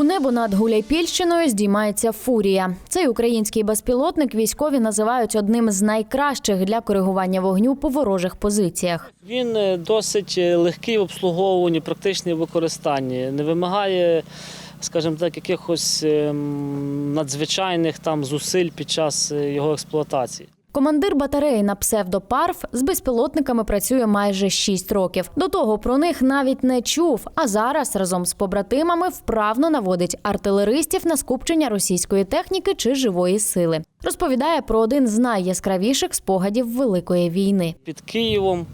У небо над Гуляйпільщиною здіймається фурія. Цей український безпілотник військові називають одним з найкращих для коригування вогню по ворожих позиціях. Він е, досить е, легкий в обслуговуванні, практичний в використанні, не вимагає, скажімо так, якихось ем, надзвичайних там зусиль під час е, його експлуатації. Командир батареї на псевдопарф з безпілотниками працює майже 6 років. До того про них навіть не чув. А зараз разом з побратимами вправно наводить артилеристів на скупчення російської техніки чи живої сили. Розповідає про один з найяскравіших спогадів великої війни. Під Києвом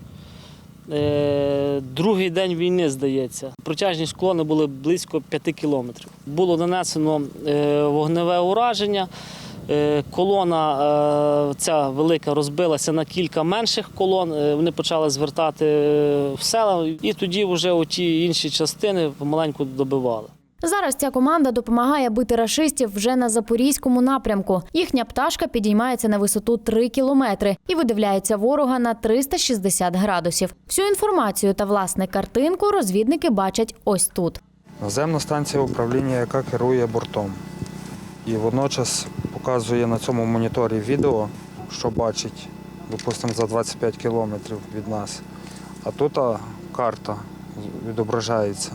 е, другий день війни, здається. Протяжність колони були близько 5 кілометрів. Було нанесено е, вогневе ураження. Е, Колона е, ця велика розбилася на кілька менших колон. Е, Вони почали звертати в села, і тоді вже оті інші частини помаленьку добивали. Зараз ця команда допомагає бити рашистів вже на запорізькому напрямку. Їхня пташка підіймається на висоту 3 кілометри і видивляється ворога на 360 градусів. Всю інформацію та власне картинку розвідники бачать ось тут. Наземна станція управління, яка керує бортом. І водночас показує на цьому моніторі відео, що бачить, допустимо, за 25 кілометрів від нас. А тут а, карта відображається,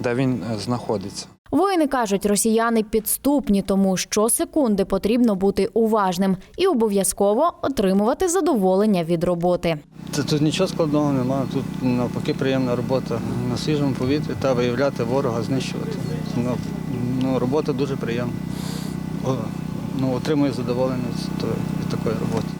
де він е, знаходиться. Воїни кажуть, росіяни підступні, тому щосекунди потрібно бути уважним і обов'язково отримувати задоволення від роботи. Це тут нічого складного немає. Тут навпаки приємна робота на свіжому повітрі та виявляти ворога, знищувати. Ну, ну, робота дуже приємна. Ну, отримую задоволення від такої роботи.